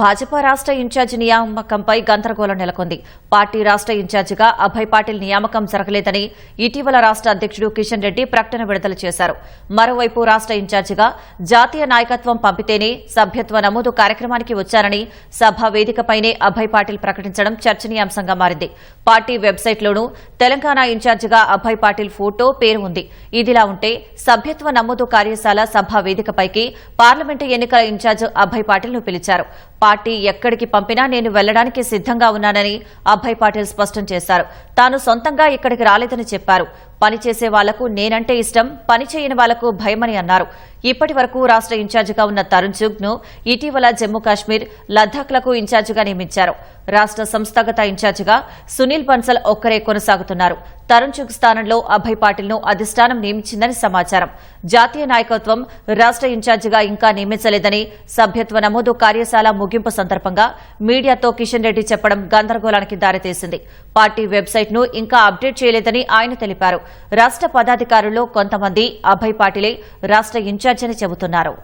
భాజపా రాష్ట్ర ఇన్ఛార్జి నియామకంపై గందరగోళం నెలకొంది. పార్టీ రాష్ట్ర ఇన్ఛార్జిగా అభయ్ పాటిల్ నియామకం జరగలేదని ఇటీవల రాష్ట్ర అధ్యక్షుడు కిషన్ రెడ్డి ప్రకటన విడుదల చేశారు. మరోవైపు రాష్ట్ర ఇన్ఛార్జిగా జాతీయ నాయకత్వం పంపితేనే సభ్యత్వ నమోదు కార్యక్రమానికి వచ్చారని సభ వేదికపైనే అభయ్ పాటిల్ ప్రకటించడం చర్చనీయాంశంగా మారింది. పార్టీ వెబ్సైట్లోనూ తెలంగాణ ఇన్ఛార్జిగా అభయ్ పాటిల్ ఫోటో పేరు ఉంది. ఇదిలా ఉంటే సభ్యత్వ నమోదు కార్యశాల సభ వేదికపైకి పార్లమెంటు ఎన్నికల ఇన్ఛార్జ్ అభయ్ పాటిల్ను పిలిచారు. పార్టీ ఎక్కడికి పంపినా నేను వెళ్ళడానికి సిద్దంగా ఉన్నానని అభయ్ పాటిల్ స్పష్టం చేశారు. తాను సొంతంగా ఇక్కడికి రాలేదని చెప్పారు. పనిచేసే వాళ్ళకు నేనంటే ఇష్టం పని చేయని వాళ్ళకు భయమని అన్నారు. ఇప్పటి వరకు రాష్ట్ర ఇన్ఛార్జిగా ఉన్న తరుణ్ చుగ్ను ఇటీవల జమ్మూ కాశ్మీర్ లద్దాఖ్లకు ఇన్ఛార్జిగా నియమించారు. రాష్ట్ర సంస్థాగత ఇన్ఛార్జిగా సునీల్ బన్సల్ ఒక్కరే కొనసాగుతున్నారు. తరుణ్ జుగ్ స్థానంలో అభయ్ పాటిల్ను అధిష్టానం నియమించిందని సమాచారం. జాతీయ నాయకత్వం రాష్ట్ర ఇన్ఛార్జిగా ఇంకా నియమించలేదని సభ్యత్వ నమోదు కార్యశాల ముగింపు సందర్భంగా మీడియాతో కిషన్ రెడ్డి చెప్పడం గందరగోళానికి దారితీసింది. పార్టీ వెబ్సైట్ను ఇంకా అప్డేట్ చేయలేదని ఆయన తెలిపారు. రాష్ట్ర పదాధికారుల్లో కొంతమంది అభయ్ పాటిలే రాష్ట్ర ఇన్ఛార్జ్ అని చెబుతున్నారు.